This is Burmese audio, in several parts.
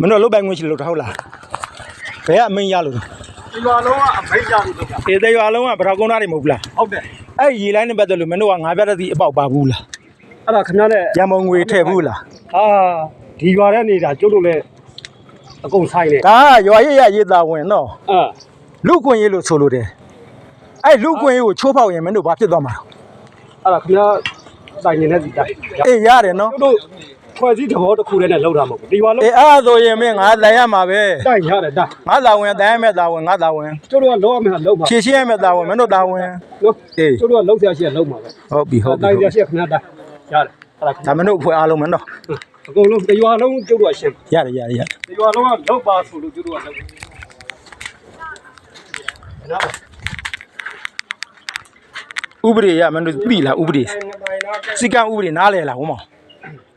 မင်းတို့လုတ်ပိုင်ခွင့်ရှိလို့ဟုတ်လားဘယ်ကအမင်းရလို့ဒီရွာလုံးကအမိတ်ကြလို့ဗျာအေးတဲ့ရွာလုံးကဗရာကုန်းသားတွေမဟုတ်ဘူးလားဟုတ်တယ်အဲ့ရေလိုင်းနဲ့ပတ်သက်လို့မင်းတို့ကငါးပြတ်တဲ့စီအပေါက်ပါဘူးလားအဲ့ဒါခင်ဗျားနဲ့ရံမုံငွေထည့်ဘူးလားအာဒီရွာထဲနေတာကျုပ်တို့လည်းအကုန်ဆိုင်တယ်ဒါကရွာရရရေးသားဝင်နော်အာလူကွင်ရေးလို့ဆိုလို့တယ်အဲ့လူကွင်ရေးကိုချိုးဖောက်ရင်မင်းတို့ဘာဖြစ်သွားမှာလဲအဲ့ဒါခင်ဗျားတိုင်နေတဲ့စီတိုင်အေးရတယ်နော်ကျုပ်တို့ ဖွဲ့စည်းသဘောတစ်ခုတည်းနဲ့လောက်တာမဟုတ်ဘူးဒီရွာလုံးအေးအဲ့ဒါဆိုရင်မင်းငါတိုင်ရမှာပဲတိုင်ရတယ်တိုင်ငါသာဝင်တိုင်ရမဲ့သာဝင်ငါသာဝင်ကျုပ်တို့ကလောက်ရမယ်လောက်ပါဖြည့်ရှင်းရမဲ့သာဝင်မင်းတို့သာဝင်နော်အေးကျုပ်တို့ကလောက်ဆရာရှိရလောက်မှာပဲဟုတ်ပြီဟုတ်ပြီတိုင်ဆရာရှိရခင်ဗျားတိုင်ရတယ်အဲ့ဒါဒါမင်းတို့အဖွဲ့အားလုံးမနော်အကုန်လုံးဒီရွာလုံးကျုပ်တို့ကရှင်းရတယ်ရတယ်ရတယ်ဒီရွာလုံးကလောက်ပါဆိုလို့ကျုပ်တို့ကလောက်နော်ဥပဒေရမင်းတို့သိလားဥပဒေစီကံဥပဒေနားလဲလားဟောမော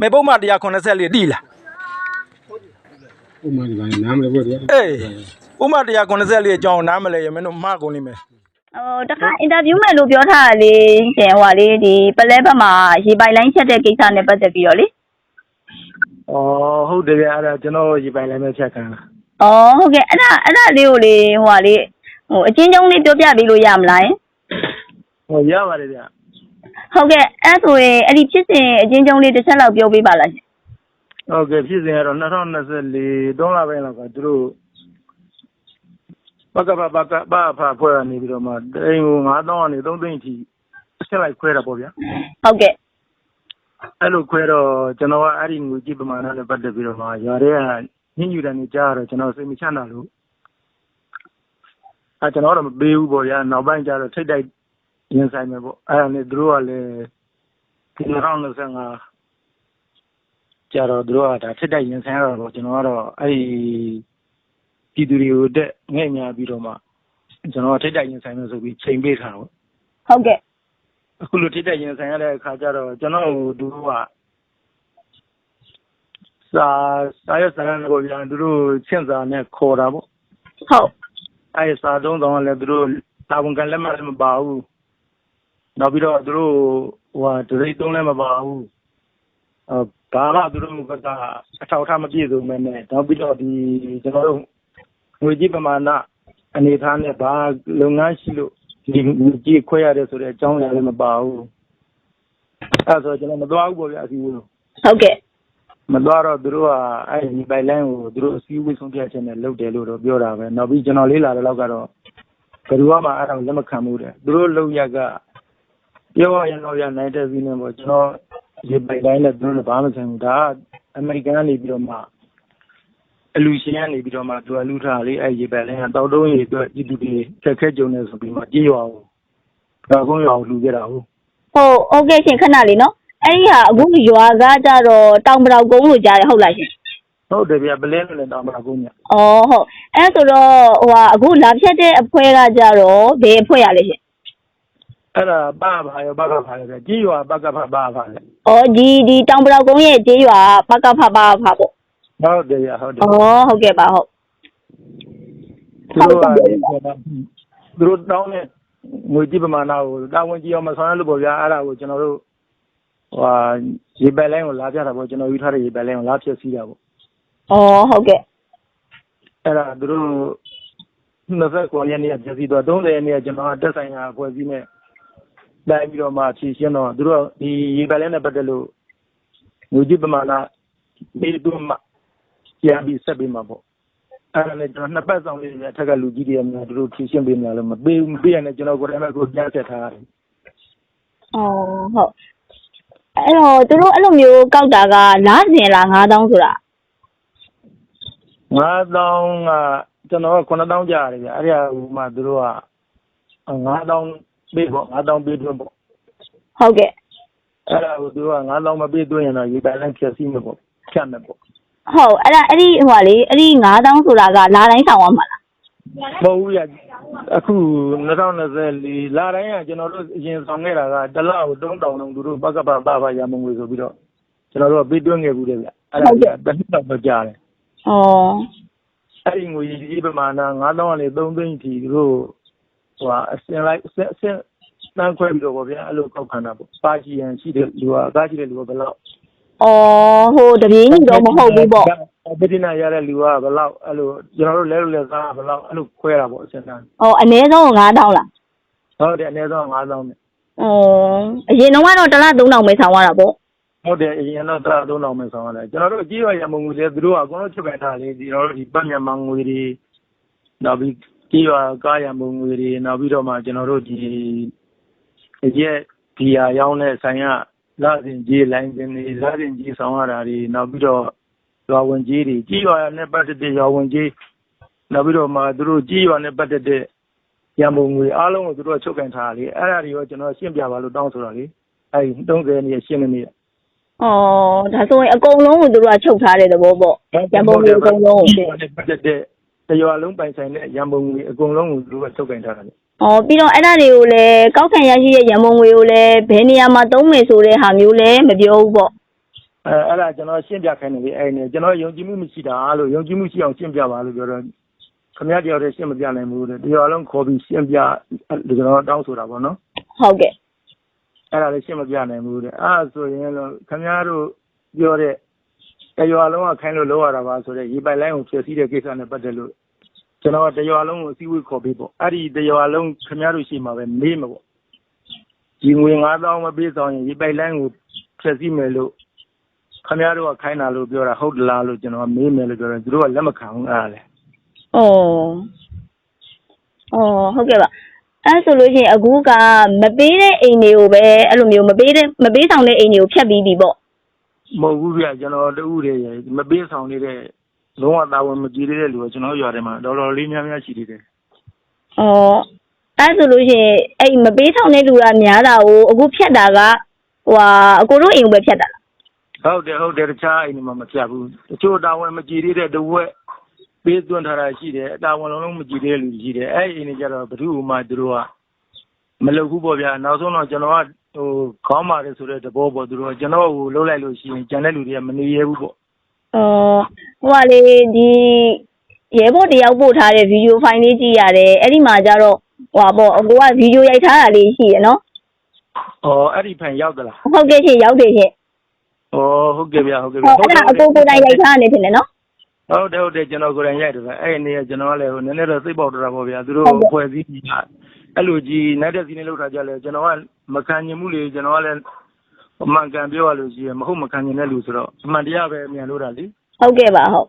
မေပုံမှ184တိလားဥမာဒီပိုင်းနားမလဲပေါ့ဗျာအေးဥပမာ184အကြောင်းနားမလဲရမင်းတို့မှားကုန်လိမ့်မယ်ဟိုတခါအင်တာဗျူးမယ်လို့ပြောထားတာလေရှင်ဟိုဟာလေဒီပလဲဘက်မှာရေပိုင်လိုင်းချက်တဲ့ကိစ္စနဲ့ပတ်သက်ပြီးတော့လေဩဟုတ်တယ်ဗျအဲ့ဒါကျွန်တော်ရေပိုင်လိုက်မဲ့ချက်ခံလားဩဟုတ်ကဲ့အဲ့ဒါအဲ့ဒါလေးကိုလေဟိုဟာလေဟိုအချင်းချင်းလေးပြောပြပေးလို့ရမလားယင်ဟောရပါတယ်ဗျ ဟုတ်ကဲ့အဲ့ဆိုရင်အဲ့ဒီဖြစ်စဉ်အချင်းချင်းလေးတစ်ချက်လောက်ပြောပေးပါလားရှင်ဟုတ်ကဲ့ဖြစ်စဉ်ကတော့2024သုံးလပိုင်းလောက်ကသူတို့ဘကဘဘကဘဖဖွဲ့ရနေပြီးတော့မှတိန်ကို9000ကနေ3သိန်းအထိဆက်လိုက်ခွဲတာပေါ့ဗျာဟုတ်ကဲ့အဲ့လိုခွဲတော့ကျွန်တော်ကအဲ့ဒီငွေကြီးပမာဏနဲ့ပတ်သက်ပြီးတော့မှရွာထဲကညှဉ်းညူတယ်နေကြားတော့ကျွန်တော်စိတ်မချမ်းသာလို့အဲကျွန်တော်တော့မပေးဘူးပေါ့ဗျာနောက်ပိုင်းကျတော့ထိတ်တိုက် ရင်ဆိုင်မယ်ပေါ့အဲ့ဒါနဲ့သူတို့ကလည်းဒီ2025ကျတော့သူတို့ကဒါထိတ်တိုက်ရင်ဆိုင်ရတော့ပေါ့ကျွန်တော်ကတော့အဲ့ဒီပြည်သူတွေကိုတက်ငဲ့ညာပြီးတော့မှကျွန်တော်ကထိတ်တိုက်ရင်ဆိုင်မယ်ဆိုပြီးချိန်ပေးထားတော့ဟုတ်ကဲ့အခုလိုထိတဲ့ရင်ဆိုင်ရတဲ့အခါကျတော့ကျွန်တော်တို့ကစာစာရစာရကိုပြန်သူတို့ချင်းစာနဲ့ခေါ်တာပေါ့ဟုတ်အဲစာသုံးဆောင်ကလည်းသူတို့တာဝန်ခံလက်မှတ်လည်းမပါဘူး နောက်ပြီးတော့ သူတို့ဟိုဟာဒရိတ်သုံးလည်း မပါဘူးအဲဘာမှ သူတို့ကအထောက်အထား မပြည့်စုံမဲနဲ့ နောက်ပြီးတော့ဒီကျွန်တော်တို့ ငွေကြီးပမာဏ အနေထားနဲ့ ဘာလုပ်ငန်းရှိလို့ ဒီငွေကြီးခွဲရတယ်ဆိုတဲ့ အကြောင်းအရာလည်း မပါဘူး အဲဆိုကျွန်တော် မသွားဘူးပေါ့ဗျာ အစီအစဉ်ဟုတ်ကဲ့ မသွားတော့ သူတို့က အဲ့ဒီ ပိုင်လိုင်းကို သူတို့ အစည်းအဝေး ဆုံးဖြတ်ချက်နဲ့ လုပ်တယ်လို့တော့ ပြောတာပဲ နောက်ပြီး ကျွန်တော် လေးလာတဲ့လောက်ကတော့ ဘယ်သူမှ အဲ့ဒါကို လက်မခံဘူးတဲ့ သူတို့လုံရက်က ပြောရရင်တော့ရနိုင်တဲ့စီးနေပေါ့ ကျွန်တော်ဒီပိုင်လိုင်းနဲ့ သူတို့ဘာမှမဆိုင်ဘူး ဒါက အမေရိကန်ကနေပြီးတော့မှ အလူရှင်ကနေပြီးတော့မှ သူအလူထားလေးအဲ့ဒီပိုင်လိုင်းကတောက်တုံးရေအတွက် ပြည်သူတွေခက်ခဲကြုံနေဆိုပြီးမှကြေးရွာကိုဒါကုန်းရွာကိုလူခဲ့တာဟုတ်ဟုတ်ဟုတ်ကဲ့ရှင်ခဏလေးနော် အဲ့ဒီဟာ အခုရွာကကြတော့ တောင်ပတောက်ကုန်းလို့ကြားတယ် ဟုတ်လားရှင်ဟုတ်တယ်ဗျပလဲလို့လည်းတောင်းပါကုန်းညဩဟုတ် အဲ့ဆိုတော့ဟိုဟာအခုလာဖြတ်တဲ့အဖွဲကကြတော့ ဘယ်အဖွဲရလဲရှင် အဲ့ဒါပါပါရောပါကပါရောကြေးရွာပါကပါပါပါလေ။အော်ဒီဒီတောင်ပလောက်ကုန်းရဲ့ကျေးရွာပကဖပါဖပေါ့ဟုတ်တယ်ရဟုတ်တယ်။အော်ဟုတ်ကဲ့ပါဟုတ်သူတို့ကဒီကတော့သူတို့တောင်းတဲ့ငွေကြီးပမာဏကိုတာဝန်ကြီးအောင်မဆောင်ရလို့ပေါ့ဗျာအဲ့ဒါကိုကျွန်တော်တို့ဟိုရေပယ်လိုင်းကိုလာပြတာပေါ့ကျွန်တော်ယူထားတဲ့ရေပယ်လိုင်းကိုလာဖြစ်စီးတာပေါ့။အော်ဟုတ်ကဲ့အဲ့ဒါသူတို့29ရက်နေ့ကပြည်စီတော့30ရက်နေ့ကကျွန်တော်ကတက်ဆိုင်ရာအဖွဲ့အစည်းနဲ့ လိုက်ပြီးတော့မှဖြည့်ရှင်းတော့သူတို့ဒီရေပယ်လိုင်းနဲ့ပတ်သက်လို့ငွေကြီးပမာဏပြီးတော့မှပြန်ပြီးဆက်ပြီးမှာပေါ့အဲ့ဒါနဲ့ကျွန်တော်နှစ်ပတ်ဆောင်လေးတွေအထက်ကလူကြီးတွေကများသူတို့ဖြည့်ရှင်းပေးမလားလို့မပေးဘူးမပေးရနဲ့ကျွန်တော်ကိုယ်တိုင်ပဲကိုပြန်ဆက်ထားရတယ်။အော်ဟုတ်။အဲ့တော့သူတို့အဲ့လိုမျိုးကောက်တာကလားစင်လား9000ဆိုတာ9000ကကျွန်တော်က9000ကြာရတယ်ဗျအဲ့ဒီဟိုမှသူတို့က9000 ပေးပေါ့9000ပေးသွင်းပေါ့ဟုတ်ကဲ့အဲ့ဒါကိုသူတို့က9000မပေးသွင်းရင်တော့ရေပယ်လိုင်းဖြည့်စီးမယ်ပေါ့ဖြတ်မယ်ပေါ့။ဟုတ်အဲ့ဒါအဲ့ဒီဟိုဟာလေအဲ့ဒီ9000ဆိုတာကလာတိုင်းဆောင်ရမှာလားမဟုတ်ဘူးရအခု2024လာတိုင်းကကျွန်တော်တို့အရင်ဆောင်ခဲ့တာကတစ်လကို3000တောင်သူတို့ပကပပပရမငွေဆိုပြီးတော့ကျွန်တော်တို့ကပေးသွင်းခဲ့ဘူးတဲ့ဗျအဲ့ဒါကတစ်နှစ်တော့ကြာတယ်။အော်အဲ့ဒီငွေကြီးပမာဏ9000ကနေ3သိန်းထိသူတို့ဟိုဟာ အစင်လိုက်အစင်အစင်တန်းခွဲပြီးတော့ဗောဗျာအဲ့လိုကောက်ခံတာပေါ့ပါချီယန်ရှိတဲ့လူကအကားရှိတဲ့လူကဘယ်လောက်အော်ဟိုတပြေးညီတော့မဟုတ်ဘူးပေါ့ပတိနာရတဲ့လူကဘယ်လောက်အဲ့လိုကျွန်တော်တို့လဲလို့လဲစားဘယ်လောက်အဲ့လိုခွဲတာပေါ့အစင်တန်းဟောအနည်းဆုံး9000လားဟုတ်တယ်အနည်းဆုံး9000နဲ့။အော်အရင်တော့ကတော့တစ်လ3000ပဲဆောင်ရတာပေါ့ဟုတ်တယ်အရင်တော့တရာ3000ပဲဆောင်ရတယ်ကျွန်တော်တို့အကြီးရွာရမုံငွေတွေသူတို့ကအကုန်လုံးချုပ်ခံထားလေဒီကျွန်တော်တို့ဒီပတ်မြန်မာငွေတွေနောက်ပြီး ကြီးရွာကားရမုံငွေတွေနောက်ပြီးတော့မှကျွန်တော်တို့ဒီအရက်ဒီယာရောင်းတဲ့ဆိုင်ကလာစဉ်ကြီးလိုင်းစဉ်တွေလာစဉ်ကြီးဆောင်ရတာတွေနောက်ပြီးတော့ရွာဝင်ကြီးတွေကြီးရွာနဲ့ပတ်သက်တဲ့ရွာဝင်ကြီးနောက်ပြီးတော့မှသူတို့ကြီးရွာနဲ့ပတ်သက်တဲ့ရမုံငွေအားလုံးကိုသူတို့ကချုပ်ခံထားလေအဲ့ဒါတွေရောကျွန်တော်ရှင်းပြပါလို့တောင်းဆိုတာလေအဲ့ဒီ30နေရှင်းနေနေ။အော်ဒါဆိုရင်အကုန်လုံးကိုသူတို့ကချုပ်ထားတဲ့သဘောပေါ့။ရန်ပုံငွေအကုန်လုံးကိုဒီနဲ့ပတ်သက်တဲ့ တရွာလုံးပိုင်ဆိုင်တဲ့ရန်ပုံငွေအကုန်လုံးကိုသူတို့ကထုတ်ကင်ထားတာလေ။အော်ပြီးတော့အဲ့ဒါတွေကိုလည်းကောက်ခံရရှိတဲ့ရန်ပုံငွေကိုလည်းဘယ်နေရာမှာသုံးမယ်ဆိုတဲ့ဟာမျိုးလည်းမပြောဘူးပေါ့အဲအဲ့ဒါကျွန်တော်ရှင်းပြခိုင်းတယ်လေအဲ့ဒီကျွန်တော်ယုံကြည်မှုမရှိတာလို့ယုံကြည်မှုရှိအောင်ရှင်းပြပါလို့ပြောတော့ခမရတယောက်တည်းရှင်းမပြနိုင်ဘူးတဲ့တရွာလုံးခေါ်ပြီးရှင်းပြကျွန်တော်တောင်းဆိုတာပေါ့နော်။ဟုတ်ကဲ့အဲ့ဒါလည်းရှင်းမပြနိုင်ဘူးတဲ့အဲ့ဒါဆိုရင်လို့ခမရတို့ပြောတဲ့ တရွာလုံးကခိုင်းလို့လောက်ရတာပါဆိုတဲ့ရေပိုက်လိုင်းကိုဖျက်ဆီးတဲ့ကိစ္စနဲ့ပတ်သက်လို့ကျွန်တော်တရွာလုံးကိုအစည်းအဝေးခေါ်ပြီးပေါ့အဲ့ဒီတရွာလုံးခမရတို့ရှိမှာပဲမေးမှာပေါ့ဒီငွေ9000မပေးဆောင်ရင်ဒီပိုက်လိုင်းကိုဖျက်ဆီးမယ်လို့ခင်ဗျားတို့ကခိုင်းတာလို့ပြောတာဟုတ်တယ်လားလို့ကျွန်တော်မေးမယ်လို့ပြောတယ်သူတို့ကလက်မခံဘူးအဲ့ဒါလေ။အော်။အော်ဟုတ်ကဲ့ပါ။အဲ့ဆိုလို့ရှိရင်အခုကမပေးတဲ့အိမ်တွေကိုပဲအဲ့လိုမျိုးမပေးတဲ့မပေးဆောင်တဲ့အိမ်တွေကိုဖြတ်ပြီးပြီပေါ့ မဟုတ်ဘူးဗျကျွန်တော်တူးတယ်ရယ်မပေးဆောင်နေတဲ့လုံးဝတာဝန်မကြည့်သေးတဲ့လူကကျွန်တော်ရွာထဲမှာတော်တော်လေးများများရှိသေးတယ်။အော်အဲ့ဆိုလို့ရှိရင်အဲ့မပေးဆောင်တဲ့လူကများတာကိုအခုဖြတ်တာကဟိုဟာအကိုတို့အိမ်ကိုပဲဖြတ်တာလားဟုတ်တယ်ဟုတ်တယ်တခြားအိမ်တွေမှာမဖြတ်ဘူးတချို့တာဝန်မကြည့်သေးတဲ့တဝက်ပေးသွင်းထားတာရှိတယ်အတာဝန်လုံးလုံးမကြည့်သေးတဲ့လူရှိတယ်အဲ့ဒီအိမ်တွေကြတော့ဘယ်သူမှသူတို့ကမလုပ်ဘူးပေါ့ဗျာနောက်ဆုံးတော့ကျွန်တော်ကဟို ခေါင်းပါတယ်ဆိုတဲ့သဘောပေါ့သူတို့ကကျွန်တော်ကိုလှုပ်လိုက်လို့ရှိရင်ကျန်တဲ့လူတွေကမနေရဘူးပေါ့။အော်ဟိုကလေဒီရဲဘော်တယောက်ပို့ထားတဲ့ဗီဒီယိုဖိုင်လေးကြည့်ရတယ်။အဲ့ဒီမှာကျတော့ဟိုဟာပေါ့အကိုကဗီဒီယိုရိုက်ထားတာလေးရှိရနော်။အော်အဲ့ဒီဖန်ရောက်သလား။ဟုတ်ကဲ့ရှင်ရောက်တယ်ရှင်။အော်ဟုတ်ကဲ့ဗျာဟုတ်ကဲ့။ဗျာဟောအဲ့ဒါအကိုကိုယ်တိုင်ရိုက်ထားနေတယ်နော်ဟုတ်တယ်ဟုတ်တယ်ကျွန်တော်ကိုယ်တိုင်ရိုက်တယ်ဗျာအဲ့ဒီနေ့ကကျွန်တော်ကလည်းဟိုနည်းနည်းတော့သိပေါက်တော့တာပေါ့ဗျာသူတို့ဖွဲ့စည်းပြီးတာအဲ့လိုကြီးနိုင်တဲ့စီးနေလောက်တာကြလဲကျွန်တော်က မခံညင်မှုလေကျွန်တော်ကလည်းအမှန်ကန်ပြောရလို့ရှိရင်မဟုတ်မခံညင်တဲ့လူဆိုတော့အမှန်တရားပဲအမြန်လို့တာလေ။ဟုတ်ကဲ့ပါဟုတ်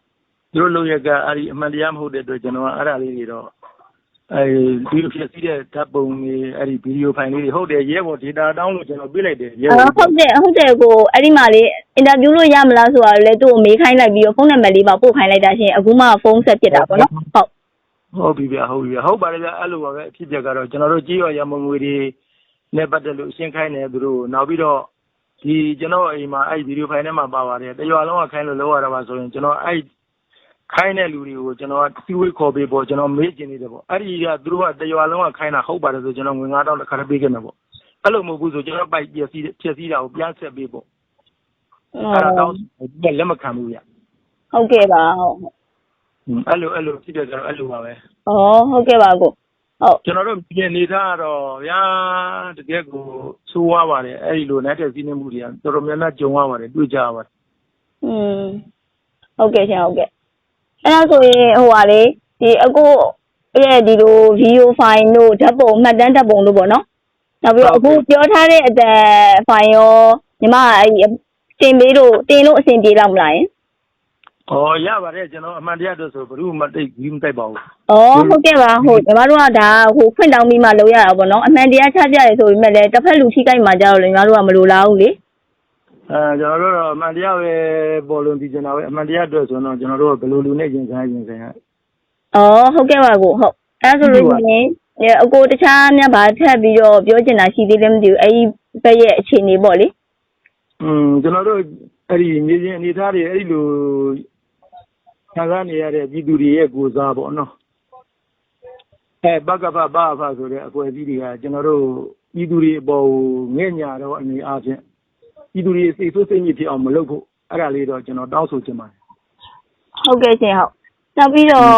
သူတို့လုံရကအဲ့ဒီအမှန်တရားမဟုတ်တဲ့အတွက်ကျွန်တော်ကအဲ့ဒါလေးတွေတော့အဲဒီဖြစ်စီးတဲ့ဓာတ်ပုံတွေအဲ့ဒီဗီဒီယိုဖိုင်လေးတွေဟုတ်တယ်ရဲဘော် data တောင်းလို့ကျွန်တော်ပြလိုက်တယ်ရဲ။အော်ဘော်ဟုတ်တယ်ဟုတ်တယ်ကိုအဲ့ဒီမှာလေအင်တာဗျူးလို့ရမလားဆိုတာလည်းသူ့ကိုမေးခိုင်းလိုက်ပြီးတော့ဖုန်းနံပါတ်လေးပါပို့ခိုင်းလိုက်တာရှင်အခုမှဖုန်းဆက်ပြစ်တာပေါ့နော်။ဟုတ်ဟုတ်ပြီဗျာဟုတ်ပြီဗျာဟုတ်ပါတယ်ဗျာအဲ့လိုပါပဲအဖြစ်ပြက်ကတော့ကျွန်တော်တို့ကြေးရွာရမုံငွေတွေ နဲ့ပတ်သက်လို့အရှင်းခိုင်းတယ်သူတို့နောက်ပြီးတော့ဒီကျွန်တော်အိမ်မှာအဲ့ဗီဒီယိုဖိုင်ထဲမှာပါပါတယ်တရွာလုံးကခိုင်းလို့လောက်ရတာပါဆိုရင်ကျွန်တော်အဲ့ခိုင်းတဲ့လူတွေကိုကျွန်တော်ကစီဝေးခေါ်ပေးပေါ့ကျွန်တော်မေးကျင်နေတယ်ပေါ့အဲ့ဒီကသူတို့ကတရွာလုံးကခိုင်းတာဟုတ်ပါတယ်ဆိုကျွန်တော်ငွေ9000တစ်ခါတည်းပေးခဲ့မယ်ပေါ့အဲ့လိုမဟုတ်ဘူးဆိုကျွန်တော်ပိုက်ပြည့်စည်ဖြည့်စည်းတာကိုပြန်ဆက်ပေးပေါ့။အဲ့ဒါအော်တောင်းဒီလက်မခံဘူးဗျဟုတ်ကဲ့ပါဟုတ်ဟုတ်အဲ့လိုအဲ့လိုဖြစ်ပြက်ကတော့အဲ့လိုပါပဲ။အော်ဟုတ်ကဲ့ပါကို။ ဟုတ်ကျွန်တော်တို့ပြင်နေသားကတော့ဗျာတကယ်ကိုဆိုးွားပါတယ်အဲ့ဒီလိုနဲ့တဲ့စီးနေမှုတွေကတော်တော်များများကြုံရပါတယ်တွေ့ကြရပါတယ်อืมဟုတ်ကဲ့ရှင်ဟုတ်ကဲ့အဲ့ဒါဆိုရင်ဟိုပါလေဒီအကိုရဲ့ဒီလိုဗီဒီယိုဖိုင်တို့ဓာတ်ပုံမှတ်တမ်းဓာတ်ပုံတို့ပေါ့နော်နောက်ပြီးတော့အခုပြောထားတဲ့အတန်ဖိုင်ရောညီမအဲ့ဒီတင်ပေးလို့တင်လို့အဆင်ပြေတော့မလားယင်။ ဩရပါတယ်ကျွန်တော်အမှန်တရားတော့ဆိုဘယ်သူမှတိတ်ကြီးမတိုက်ပါဘူးဩဟုတ်ကဲ့ပါဟုတ်ညီမတို့ကဒါဟိုဖွင့်တောင်းပြီးမှလုပ်ရတာပေါ့နော်အမှန်တရားချပြရဲဆိုပေမဲ့လည်းတစ်ဖက်လူထိကြိုက်မှကြတော့လေညီမတို့ကမလိုလားဘူးလေ။အဲကျွန်တော်တို့တော့အမှန်တရားပဲပေါ်လွန်ပြီးကျွန်တော်ပဲအမှန်တရားအတွက်ဆိုတော့ကျွန်တော်တို့ကဘယ်လိုလူနဲ့ရင်ဆိုင်ရင်ဆိုင်ရဩဟုတ်ကဲ့ပါကိုဟုတ်အဲ့ဒါဆိုလို့ရှိရင်အဲအကိုတခြားများဗာထပ်ပြီးတော့ပြောချင်တာရှိသေးလည်းမသိဘူးအဲ့ဒီဘက်ရဲ့အခြေအနေပေါ့လေ။อืมကျွန်တော်တို့အဲ့ဒီမြေပြင်အနေထားတွေအဲ့ဒီလို ခံစားနေရတဲ့ပြည်သူတွေရဲ့ကိုယ်စားပေါ့နော်။အဲဘကဖဘာဖဆိုတဲ့အကွယ်ကြီးတွေကကျွန်တော်တို့ပြည်သူတွေအပေါ်ကိုငဲ့ညာတော့အနေအားဖြင့်ပြည်သူတွေစိတ်ဆိုးစိတ်ညစ်ဖြစ်အောင်မလုပ်ဖို့အဲ့ဒါလေးတော့ကျွန်တော်တောင်းဆိုချင်ပါတယ်ဟုတ်ကဲ့ရှင်ဟုတ်နောက်ပြီးတော့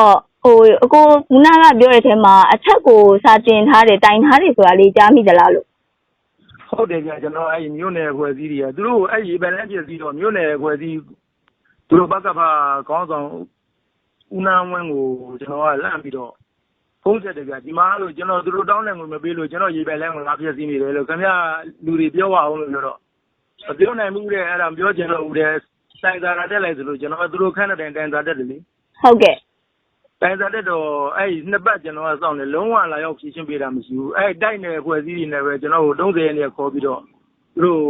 ဟိုအကိုခုနကပြောတဲ့အထဲမှာအထက်ကိုစာတင်ထားတယ်တိုင်ထားတယ်ဆိုတာလေးကြားမိသလားလို့ဟုတ်တယ်ဗျကျွန်တော်အဲ့ဒီမြို့နယ်အဖွဲ့အစည်းတွေကသူတို့အဲ့ဒီဗန်လန်းပြည့်စည်တော့မြို့နယ်အဖွဲ့အစည်း သူတို့ဘက်ကဖာကောင်းဆောင် ဦးနာဝင်းကို ကျွန်တော်ကလန့်ပြီးတော့ ဖုံးဆက်တယ်ဗျ ဒီမှာလို့ကျွန်တော်သူတို့တောင်းတယ်ငွေ မပေးလို့ ကျွန်တော်ရေပိုင်လိုင်းကို လာပြည့်စည်နေတယ်လို့ ခင်ဗျာလူတွေ ပြောပါအောင်လို့ ပြောတော့ မပြောနိုင်ဘူးတဲ့ အဲ့ဒါပြောချင်တော့ဦးတယ်တိုင်သာရတက်လိုက်ဆိုလို့ ကျွန်တော်သူတို့ခန့်တဲ့တိုင်တိုင်သာတက်တယ်လေ ဟုတ်ကဲ့ တိုင်သာတက်တော့ အဲ့နှစ်ပတ် ကျွန်တော်က စောင့်တယ် လုံးဝ လာရောက်ဖြည့်ရှင်းပေးတာ မရှိဘူး အဲ့ တိုက်နယ်ဖွဲ့စည်းတွေနဲ့ပဲ ကျွန်တော်တို့30ရက်နေ့ခေါ်ပြီးတော့ သူတို့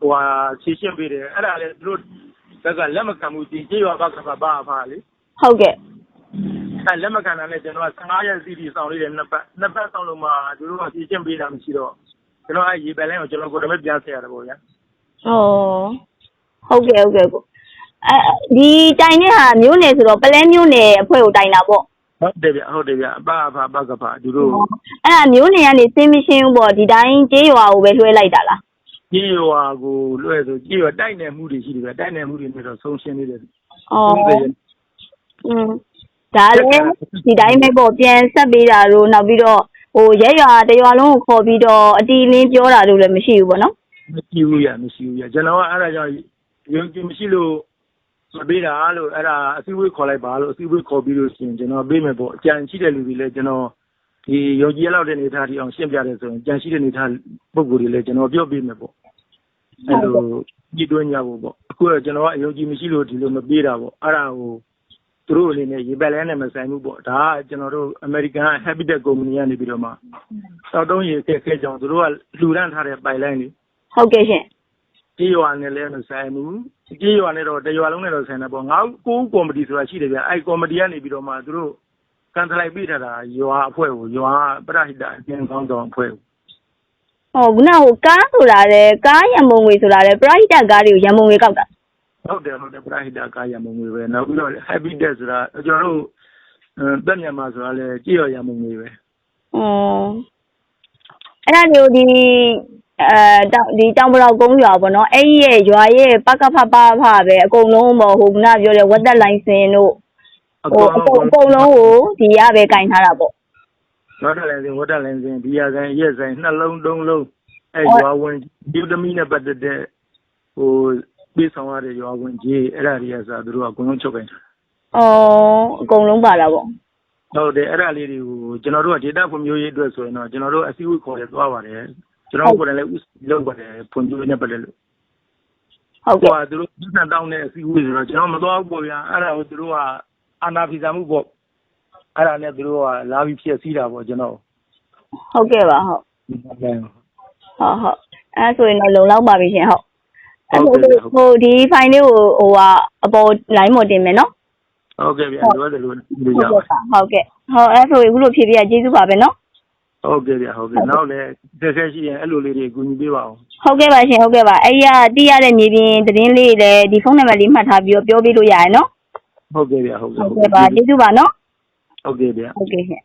ဟိုဟာဖြည့်ရှင်းပေးတယ် အဲ့ဒါလည်း သူတို့ ဘက်ကလက်မခံဘူးဒီကြေးရွာဘက်ကပါအဖာလေဟုတ်ကဲ့အဲလက်မခံတာနဲ့ကျွန်တော်က15ရက်စီးတီဆောင်လေးတယ်နှစ်ပတ်နှစ်ပတ်ဆောင်လို့မှသူတို့ကဖြည့်ရှင်းပေးတာမရှိတော့ကျွန်တော်အဲ့ရေပယ်လိုင်းကိုကျွန်တော်ကိုယ်တည်းပြန်ဆက်ရတယ်ပေါ့ဗျာဩဟုတ်ကဲ့ဟုတ်ကဲ့ကိုအဲဒီတိုင်တဲ့ဟာမျိုးနယ်ဆိုတော့ပလဲမျိုးနယ်အဖွဲ့ကိုတိုင်တာပေါ့ဟုတ်တယ်ဗျဟုတ်တယ်ဗျအပအဖဘက်ကပါသူတို့အဲ့ဒါမျိုးနယ်ကနေစင်းမရှင်းဘူးပေါ့ဒီတိုင်းကျေးရွာကိုပဲလွှဲလိုက်တာလား ကြေးရွာကိုလွှဲဆိုကြေးရွာတိုက်နယ်မှုတွေရှိတယ်ဗျတိုက်နယ်မှုတွေနဲ့တော့ဆုံးရှင်းနေတယ်ဩ30ရက်อืมဒါလည်းဒီတိုင်းပဲပေါ့ပြန်ဆက်ပေးတာတို့နောက်ပြီးတော့ဟိုရဲရွာတရွာလုံးကိုခေါ်ပြီးတော့အတီးလင်းပြောတာတို့လည်းမရှိဘူးပေါ့နော်မရှိဘူးရမရှိဘူးရကျွန်တော်ကအဲ့ဒါကြောင့်ယုံကြည်မရှိလို့မပေးတာလို့အဲ့ဒါအစည်းအဝေးခေါ်လိုက်ပါလို့အစည်းအဝေးခေါ်ပြီးလို့ရှိရင်ကျွန်တော်ပေးမယ်ပေါ့အကြံရှိတဲ့လူတွေလည်းကျွန်တော် ဒီယုံကြည်ရလောက်တဲ့နေသားတီအောင်ရှင်းပြတယ်ဆိုရင်ကြံရှိတဲ့နေသားပုံကိုယ်တွေလည်းကျွန်တော်ပြောပေးမယ်ပေါ့အဲ့လိုကြည်တွင်းကြဖို့ပေါ့အခုတော့ကျွန်တော်ကအယုံကြည်မရှိလို့ဒီလိုမပေးတာပေါ့အဲ့ဒါကိုသူတို့အနေနဲ့ရေပက်လဲနဲ့မဆိုင်ဘူးပေါ့ဒါကကျွန်တော်တို့ American Habitat Company ကနေပြီးတော့မှစောက်တုံးရေခက်ခဲကြောင်သူတို့ကလူရန်ထားတဲ့ပိုင်လိုင်းလေးဟုတ်ကဲ့ရှင်ကြေးရွာနဲ့လည်းမဆိုင်ဘူးကြေးရွာနဲ့တော့တရွာလုံးနဲ့တော့ဆိုင်တယ်ပေါ့ငါကိုကိုကော်မတီဆိုတာရှိတယ်ဗျအဲ့ကော်မတီကနေပြီးတော့မှသူတို့ ကန်ထလိုက်ပေးထားတာရွာအဖွဲ့ကိုရွာပရဟိတအကျဉ်းကောင်းဆောင်အဖွဲ့ကိုဟောခုနကဟိုကားဆိုတာလေကားရံမုံငွေဆိုတာလေပရိဟိတကားတွေကိုရံမုံငွေကောက်တာဟုတ်တယ်ဟုတ်တယ်ပရဟိတကာယမုံငွေပဲနောက်ပြီးတော့ habitat ဆိုတာကျွန်တော်တို့အဲတက်မြန်မာဆိုတာလည်းကြေးရွာရမုံငွေပဲဩအဲ့ဒါမျိုးဒီအဲတောင်ဒီတောင်ပလောက်ကုန်းရွာပေါ့နော်အဲ့ဒီရဲ့ရွာရဲ့ပကဖပဖပဲအကုန်လုံးပေါ့ဟိုခုနကပြောတဲ့ဝက်သက်လိုင်းစင်တို့ အဟိုကုန်အကုန်အကုန်လုံးကိုဒီရပဲကင်ထားတာပေါ့ဝတ်တယ်လည်းစင်ဝတ်တယ်လည်းစင်ဒီရဆိုင်ရက်ဆိုင်နှလုံးသုံးလုံးအဲရွာဝင်ဒီသမီးနဲ့ပတ်သက်တဲ့ဟိုပြေးဆောင်ရတဲ့ရွာဝင်ကြီးအဲ့ဒါတွေကစားသူတို့ကအကုန်လုံးချုပ်ခိုင်းတာဩအကုန်လုံးပါတာပေါ့ဟုတ်တယ်အဲ့ဒါလေးတွေကိုကျွန်တော်တို့က data ဖွံ့ဖြိုးရေးအတွက်ဆိုရင်တော့ကျွန်တော်တို့အစည်းအဝေးခေါ်ရသွားပါတယ်ကျွန်တော်တို့ကိုယ်တိုင်လည်းဥလုပ်ပါတယ်ဖွံ့ဖြိုးရေးနဲ့ပတ်သက်လို့ဟုတ်ဟိုကဲ့ကသူတို့ဒီနှစ်တောင်းတဲ့အစည်းအဝေးဆိုတော့ကျွန်တော်မသွားဘူးပေါ့ဗျာအဲ့ဒါကိုသူတို့က အာနာဖီစာမှုပေါ့အဲ့ဒါနဲ့သူတို့ကလာပြီးဖြည့်ဆည်းတာပေါ့ကျွန်တော်ဟုတ်ကဲ့ပါဟုတ်ဒီဘက်ပိုင်းဟုတ်ဟုတ်အဲဆိုရင်တော့လုံလောက်ပါပြီရှင်ဟုတ်ဟုတ်ကဲ့ဟိုဒီ file လေးကိုဟိုကအပေါ် line ပေါ်တင်မယ်နော်ဟုတ်ကဲ့ဗျာလိုရတယ်လို့ဒီကြပါဟုတ်ကဲ့ဟုတ်အဲဆိုရင်အခုလိုဖြည့်ပြရကျေးဇူးပါပဲနော်ဟုတ်ကဲ့ဗျာဟုတ်ကဲ့နောက်လည်းတစ်ဆက်ရှိရင်အဲ့လိုလေးတွေအကူအညီပေးပါအောင်ဟုတ်ကဲ့ပါရှင်ဟုတ်ကဲ့ပါအဲ့ရတိရတဲ့မြေပြင်သတင်းလေးလည်းဒီဖုန်းနံပါတ်လေးမှတ်ထားပြီးတော့ပြောပေးလို့ရတယ်နော် ဟုတ်ကဲ့ဗျာဟုတ်ကဲ့ဟုတ်ကဲ့ပါကျေးဇူးပါနော်ဟုတ်ကဲ့ဗျာဟုတ်ကဲ့ရှင်